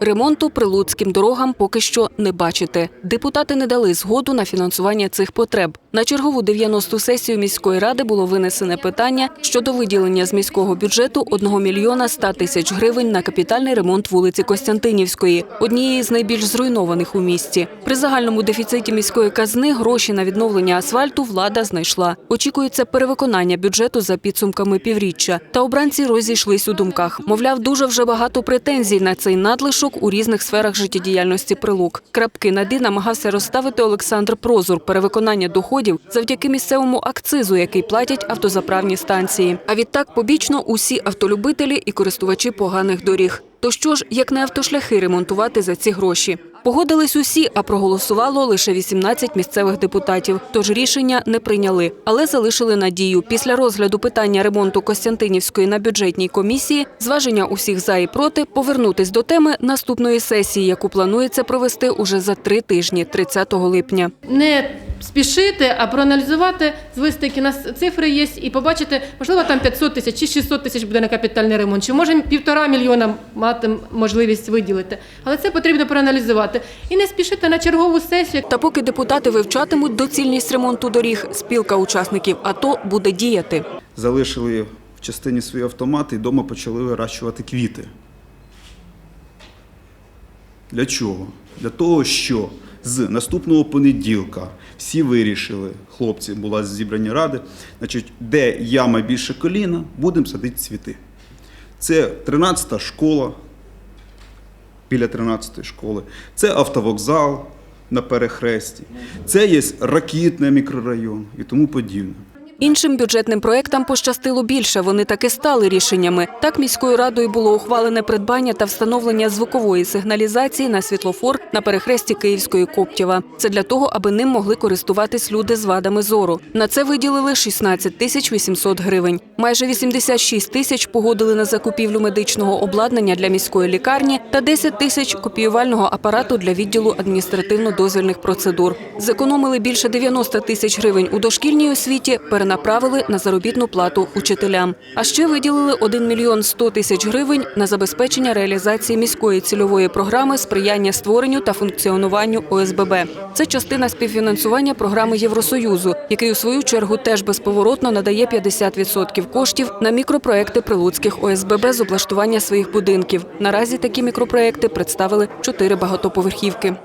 Ремонту прилуцьким дорогам поки що не бачите. Депутати не дали згоду на фінансування цих потреб. На чергову 90-ту сесію міської ради було винесене питання щодо виділення з міського бюджету 1 мільйона 100 тисяч гривень на капітальний ремонт вулиці Костянтинівської, однієї з найбільш зруйнованих у місті. При загальному дефіциті міської казни гроші на відновлення асфальту влада знайшла. Очікується перевиконання бюджету за підсумками півріччя. Та обранці розійшлись у думках. Мовляв, дуже вже багато претензій на цей надлишок у різних сферах життєдіяльності прилук. Крапки на «ди» намагався розставити Олександр Прозур перевиконання доходів завдяки місцевому акцизу, який платять автозаправні станції. А відтак побічно усі автолюбителі і користувачі поганих доріг. То що ж, як не автошляхи ремонтувати за ці гроші? Погодились усі, а проголосувало лише 18 місцевих депутатів. Тож рішення не прийняли, але залишили надію. Після розгляду питання ремонту Костянтинівської на бюджетній комісії, зваження усіх за і проти, повернутись до теми наступної сесії, яку планується провести уже за три тижні, 30 липня. не спішити, а проаналізувати, звести, які нас цифри є, і побачити, можливо, там 500 тисяч чи 600 тисяч буде на капітальний ремонт, чи може півтора мільйона мати можливість виділити. Але це потрібно проаналізувати. І не спішити на чергову сесію. Та поки депутати вивчатимуть доцільність ремонту доріг, спілка учасників АТО буде діяти. залишили в частині свої автомати і вдома почали вирощувати квіти. Для чого? Для того, що з наступного понеділка всі вирішили, хлопці, була зібрані ради, значить, де яма більше коліна, будемо садити цвіти. Це 13-та школа, біля 13-ї школи, це автовокзал на перехресті, це є ракітний мікрорайон і тому подібне. Іншим бюджетним проектам пощастило більше. Вони таки стали рішеннями. Так міською радою було ухвалене придбання та встановлення звукової сигналізації на світлофор на перехресті Київської Коптєва. Це для того, аби ним могли користуватись люди з вадами зору. На це виділили 16 тисяч 800 гривень. Майже 86 тисяч погодили на закупівлю медичного обладнання для міської лікарні та 10 тисяч копіювального апарату для відділу адміністративно-дозвільних процедур. Зекономили більше 90 тисяч гривень у дошкільній освіті, перенаправили на заробітну плату учителям. А ще виділили 1 мільйон 100 тисяч гривень на забезпечення реалізації міської цільової програми сприяння створенню та функціонуванню ОСББ. Це частина співфінансування програми Євросоюзу, який у свою чергу теж безповоротно надає 50% коштів на мікропроекти прилуцьких ОСББ з облаштування своїх будинків. Наразі такі мікропроекти представили чотири багатоповерхівки.